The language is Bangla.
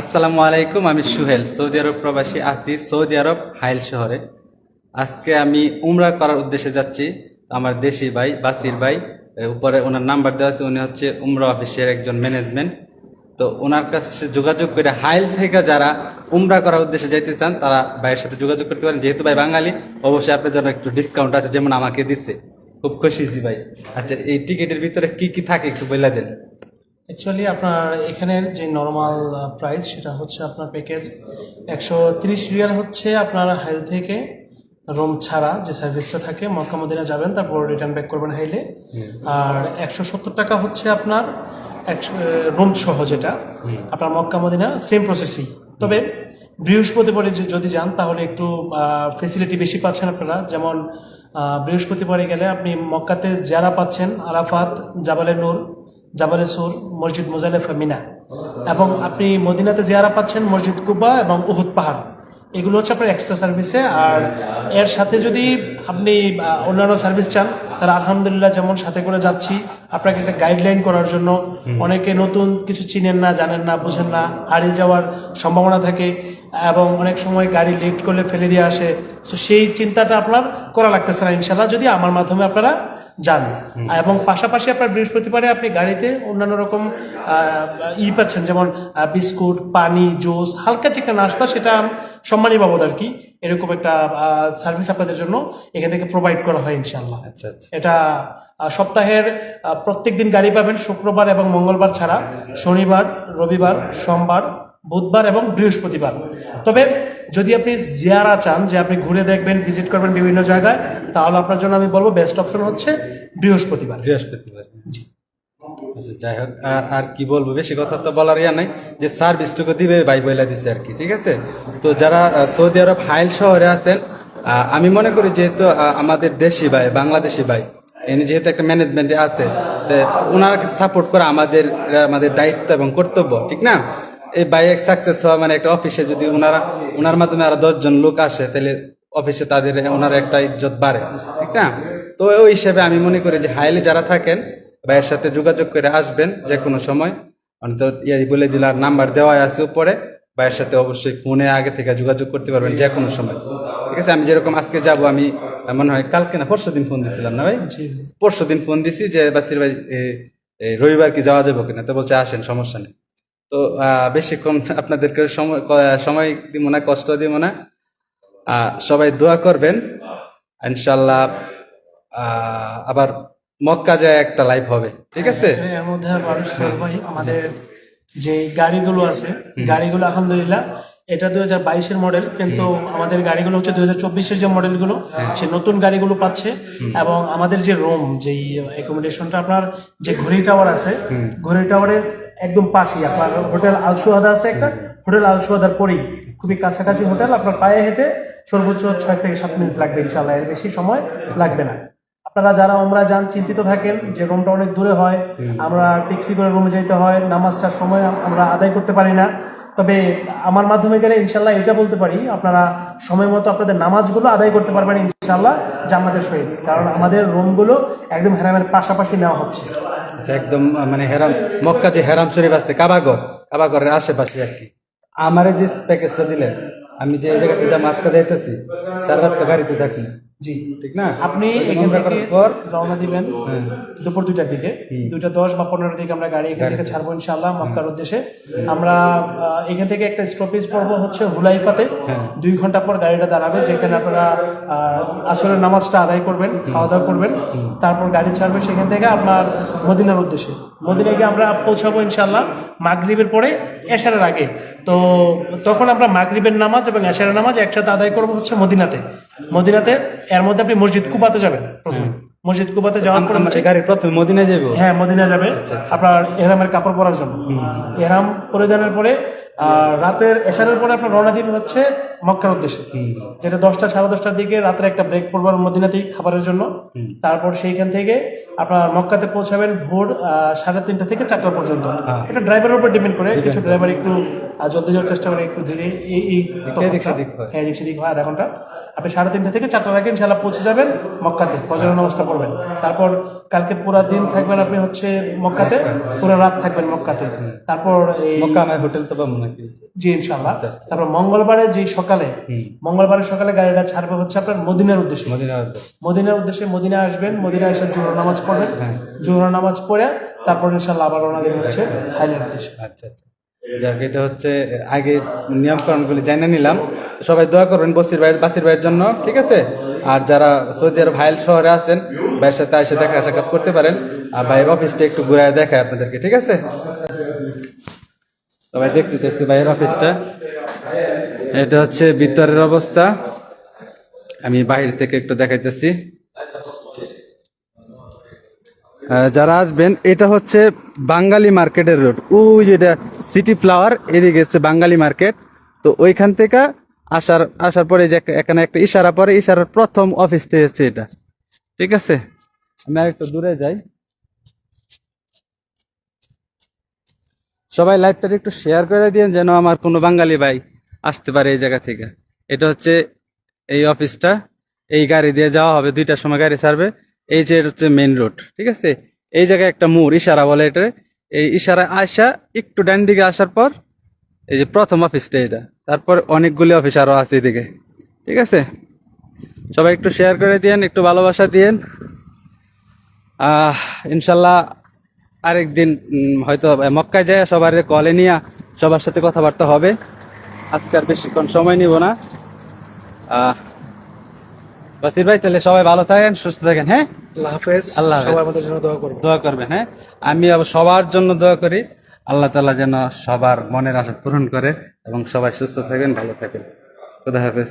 আসসালামু আলাইকুম, আমি সুহেল, সৌদি আরব প্রবাসী আছি সৌদি আরব হাইল শহরে। আজকে আমি উমরা করার উদ্দেশ্যে যাচ্ছি। আমার দেশি ভাই, বাসির ভাই উপরে ওনার নাম্বার দেওয়া আছে, উনি হচ্ছে উমরা অফিসের একজন ম্যানেজমেন্ট। তো ওনার কাছে যোগাযোগ করে হাইল থেকে যারা উমরা করার উদ্দেশ্যে যেতে চান, তারা ভাইয়ের সাথে যোগাযোগ করতে পারেন। যেহেতু ভাই বাঙালি, অবশ্যই আপনার জন্য একটু ডিসকাউন্ট আছে, যেমন আমাকে দিচ্ছে। খুব খুশি ভাই। আচ্ছা এই টিকিটের ভিতরে কি কি থাকে একটু বলে দেন। অ্যাকচুয়ালি আপনার এখানের যে নর্মাল প্রাইস সেটা হচ্ছে আপনার প্যাকেজ একশো তিরিশ রিয়াল হচ্ছে আপনার হাইল থেকে রুম ছাড়া যে সার্ভিসটা থাকে মক্কা মদিনা যাবেন তারপর রিটার্ন ব্যাক করবেন হাইলে। আর একশো সত্তর টাকা হচ্ছে আপনার একশো রুম সহ যেটা। আপনার মক্কা মদিনা সেম প্রসেসই তবে বৃহস্পতিবারে যদি যান তাহলে একটু ফেসিলিটি বেশি পাচ্ছেন আপনারা। যেমন বৃহস্পতিবারে গেলে আপনি মক্কাতে যারা পাচ্ছেন আরাফাত জাবালে নূর জাবালে সুর, মসজিদ মুজালেফা মিনা। এবং আপনি মদিনাতে জিয়ারা পাচ্ছেন মসজিদ কুবা এবং উহুদ পাহাড়। এগুলো হচ্ছে আপনার এক্সট্রা সার্ভিসে আর এর সাথে যদি আপনি অন্যান্য সার্ভিস চান তাহলে আলহামদুলিল্লাহ যেমন সাথে করে যাচ্ছি আপনাকে একটা গাইডলাইন করার জন্য। অনেকে নতুন কিছু চিনেন না জানেন না বুঝেন না হারিয়ে যাওয়ার সম্ভাবনা থাকে এবং অনেক সময় গাড়ি লেট করলে ফেলে দিয়ে আসে। তো সেই চিন্তাটা আপনার করা লাগতেছে না ইনশাল্লাহ যদি আমার মাধ্যমে আপনারা যান। এবং পাশাপাশি আপনার বৃহস্পতিবারে আপনি গাড়িতে অন্যান্য রকম আহ, ই পাচ্ছেন যেমন বিস্কুট পানি জুস হালকা একটা নাস্তা সেটা সম্মানী বাবদ আর কি। এরকম একটা সার্ভিস আপনাদের জন্য এখান থেকে প্রোভাইড করা হয় ইনশাল্লাহ আচ্ছা আচ্ছা। এটা সপ্তাহের প্রত্যেক দিন গাড়ি পাবেন শুক্রবার এবং মঙ্গলবার ছাড়া। শনিবার রবিবার সোমবার বুধবার এবং বৃহস্পতিবার। তবে যদি আপনি জিয়ারা চান যে আপনি ঘুরে দেখবেন ভিজিট করবেন বিভিন্ন জায়গায় তাহলে আপনার জন্য আমি বলব বেস্ট অপশন হচ্ছে বৃহস্পতিবার। বৃহস্পতিবার। আচ্ছা যাই হোক আর আর কি বলব, বেশি কথা তো বলার ইয়া নাই, যে সার্ভিসটুকু দিবে, ভাই বইলা দিছে আর কি, ঠিক আছে? তো যারা সৌদি আরব হাইল শহরে আছেন আমি মনে করি যেহেতু আমাদের দেশি ভাই, বাংলাদেশি ভাই এনে যেহেতু একটা ম্যানেজমেন্টে আছে, তো ওনারা সাপোর্ট করা আমাদের আমাদের দায়িত্ব এবং কর্তব্য, ঠিক না? এই বাইক সাকসেস হওয়া মানে একটা অফিসে যদি ওনারা ওনার মাধ্যমে আরও দশজন লোক আসে, তাহলে অফিসে তাদের ওনার একটা ইজ্জত বাড়ে, ঠিক না? তো ওই হিসেবে আমি মনে করি যে হাইলে যারা থাকেন ভাইয়ের সাথে যোগাযোগ করে আসবেন যে কোনো সময় অন্তত ইয়ে বলে দিলাম নাম্বার দেওয়া আছে উপরে। ভাইয়ের সাথে অবশ্যই ফোনে আগে থেকে যোগাযোগ করতে পারবেন যে কোনো সময়। ঠিক আছে আমি যেরকম আজকে যাব আমি মনে হয় কালকে না পরশু দিন ফোন দিছিলাম না ভাই? পরশু দিন ফোন দিছি যে বাসির ভাই রবিবার কি যাওয়া যাবে কিনা? তো বলছে আসেন সমস্যা নেই। তো আহ, বেশিক্ষণ আপনাদেরকে সময় সময় দিব না কষ্ট দিব না। আহ, সবাই দোয়া করবেন। ইনশাল্লাহ আবার মক্কা যায় একটা লাইভ হবে ঠিক আছে? এর মধ্যে মানুষ ভাই আমাদের যে গাড়িগুলো আছে গাড়িগুলো আলহামদুলিল্লাহ এটা দুই হাজার বাইশের মডেল কিন্তু আমাদের গাড়িগুলো হচ্ছে দুই হাজার চব্বিশের যে মডেলগুলো সে নতুন গাড়িগুলো পাচ্ছে এবং আমাদের যে রুম যেই অ্যাকোমোডেশনটা আপনার যে ঘড়ি টাওয়ার আছে ঘড়ি টাওয়ারের একদম পাশেই আপনার হোটেল আলসুহাদা আছে একটা হোটেল আলসুহাদার পরেই খুবই কাছাকাছি হোটেল আপনার পায়ে হেঁটে সর্বোচ্চ ছয় থেকে সাত মিনিট লাগবে ইনশাল্লাহ এর বেশি সময় লাগবে না। আপনারা যারা আমরা যান চিন্তিত থাকেন যে রুমটা অনেক দূরে হয় আমরা ট্যাক্সি করে রুমে যেতে হয় নামাজটার সময় আমরা আদায় করতে পারি না। তবে আমার মাধ্যমে গেলে ইনশাল্লাহ এটা বলতে পারি আপনারা সময় মতো আপনাদের নামাজগুলো আদায় করতে পারবেন ইনশাল্লাহ জান্নাতের সহিত। কারণ আমাদের রুমগুলো একদম হেরামের পাশাপাশি নেওয়া হচ্ছে। আচ্ছা, একদম মানে হেরাম মক্কা যে হেরাম শরীফ আছে কাবাগর কাবাগরের আশেপাশে আর কি। আমারে যে প্যাকেজটা দিলেন আমি যে জায়গাতে যা মাছকা যাইতেছি সারা রাত তো গাড়িতে থাকি। জি। ঠিক না? আপনি এখান থেকে রওনা দিবেন। দুপুর দুইটার দিকে। দুইটা দশ বা পনেরো দিকে আমরা গাড়ি এখান থেকে ছাড়বো ইনশাল্লাহ মক্কার উদ্দেশ্যে। আমরা এখান থেকে একটা স্টপেজ পড়ব হচ্ছে হুলাইফাতে। হ্যাঁ। দুই ঘণ্টা পর গাড়িটা দাঁড়াবে যেখানে আপনারা আসরের নামাজটা আদায় করবেন খাওয়া দাওয়া করবেন। তারপর গাড়ি ছাড়বে সেখান থেকে আপনার মদিনার উদ্দেশ্যে। মদিনায় গিয়ে আমরা পৌঁছাবো ইনশাল্লাহ মাগরিবের পরে এশারের আগে। তো তখন আমরা মাগরিবের নামাজ এবং এশারের নামাজ একসাথে আদায় করব হচ্ছে মদিনাতে। মদিনাতে এর মধ্যে আপনি মসজিদ কুবাতে যাবেন প্রথমে। মসজিদ কুবাতে যাওয়ার পরে হচ্ছে গাড়ির প্রথমে মদিনা যাব হ্যাঁ মদিনা যাবে। আপনার এহরামের কাপড় পরার জন্য। এহরাম পরিধানের পরে আর রাতের এশারের পরে আপনার রওনা দিন হচ্ছে মক্কার উদ্দেশ্যে। যেটা দশটা সাড়ে দশটার দিকে রাতের একটা ব্রেক পড়বার মদিনাতেই খাবারের জন্য। তারপর সেইখান থেকে আপনার মক্কাতে পৌঁছাবেন ভোর সাড়ে তিনটা থেকে চারটা পর্যন্ত। এটা ড্রাইভারের উপর ডিপেন্ড করে। কিছু ড্রাইভার একটু জলদি যাওয়ার চেষ্টা করে একটু ধীরে এই এই হয়। হ্যাঁ এদিক সেদিক হয় আধা ঘণ্টা আপনি সাড়ে তিনটা থেকে চারটার আগে ইনশাল্লাহ পৌঁছে যাবেন মক্কাতে। ফজরের নামাজটা পড়বেন। তারপর কালকে পুরা দিন থাকবেন আপনি হচ্ছে মক্কাতে। পুরো রাত থাকবেন মক্কাতে। তারপর এই মক্কা হোটেল তো পাবো নাকি জি ইনশাল্লাহ তারপর মঙ্গলবারে যে সকালে মঙ্গলবারের সকালে গাড়িটা ছাড়বে হচ্ছে আপনার মদিনার উদ্দেশ্যে। মদিনা মদিনার উদ্দেশ্যে মদিনা আসবেন মদিনা এসে জোহর নামাজ পড়বেন জোহর নামাজ পড়ে তারপর ইনশাল্লাহ আবার রওনা দিবেন হচ্ছে হাইল্যান্ড উদ্দেশ্যে। আচ্ছা আচ্ছা। যাক এটা হচ্ছে আগে নিয়মকরণগুলি জানে নিলাম। সবাই দোয়া করবেন বসির ভাইয়ের বাসির ভাইয়ের জন্য ঠিক আছে? আর যারা সৌদি আরব হাইল শহরে আছেন ভাইয়ের সাথে এসে দেখা সাক্ষাৎ করতে পারেন। আর ভাইয়ের অফিসটা একটু ঘুরায় দেখায় আপনাদেরকে ঠিক আছে? সবাই দেখতে চাইছি ভাইয়ের অফিসটা। এটা হচ্ছে ভিতরের অবস্থা। আমি বাইরে থেকে একটু দেখাইতেছি। যারা আসবেন, এটা হচ্ছে বাঙালি মার্কেটের রোড। ওই যেটা সিটি ফ্লাওয়ার, এদিকে হচ্ছে বাঙালি মার্কেট। তো ওইখান থেকে আসার আসার পরে যে এখানে একটা ইশারা পরে, ইশারার প্রথম অফিসটা হচ্ছে এটা। ঠিক আছে? আমি একটু দূরে যাই। সবাই লাইভটা একটু শেয়ার করে দিন যেন আমার কোনো বাঙালি ভাই আসতে পারে এই জায়গা থেকে। এটা হচ্ছে এই অফিসটা এই গাড়ি দিয়ে যাওয়া হবে, দুইটার সময় গাড়ি ছাড়বে। এই যে এটা হচ্ছে মেইন রোড ঠিক আছে? এই জায়গায় একটা মোড়, ইশারা বলে এটা এই ইশারা আসা একটু ডান দিকে আসার পর এই যে প্রথম অফিসটা এটা। তারপর অনেকগুলি অফিস আরও আছে এদিকে, ঠিক আছে? সবাই একটু শেয়ার করে দিয়েন, একটু ভালোবাসা দিয়েন। ইনশাল্লাহ আরেকদিন হয়তো মক্কায় যায় সবার কলে নিয়ে সবার সাথে কথাবার্তা হবে। আজকে আর বেশিক্ষণ সময় নিব না। বাসির ভাই তাহলে সবাই ভালো থাকেন সুস্থ থাকেন হ্যাঁ? আল্লাহ হাফেজ। আল্লাহ আমাদের জন্য দোয়া করবেন দোয়া করবেন হ্যাঁ? আমি আবার সবার জন্য দোয়া করি। আল্লাহ তাআলা যেন সবার মনের আশা পূরণ করে এবং সবাই সুস্থ থাকেন ভালো থাকেন। খুদা হাফেজ।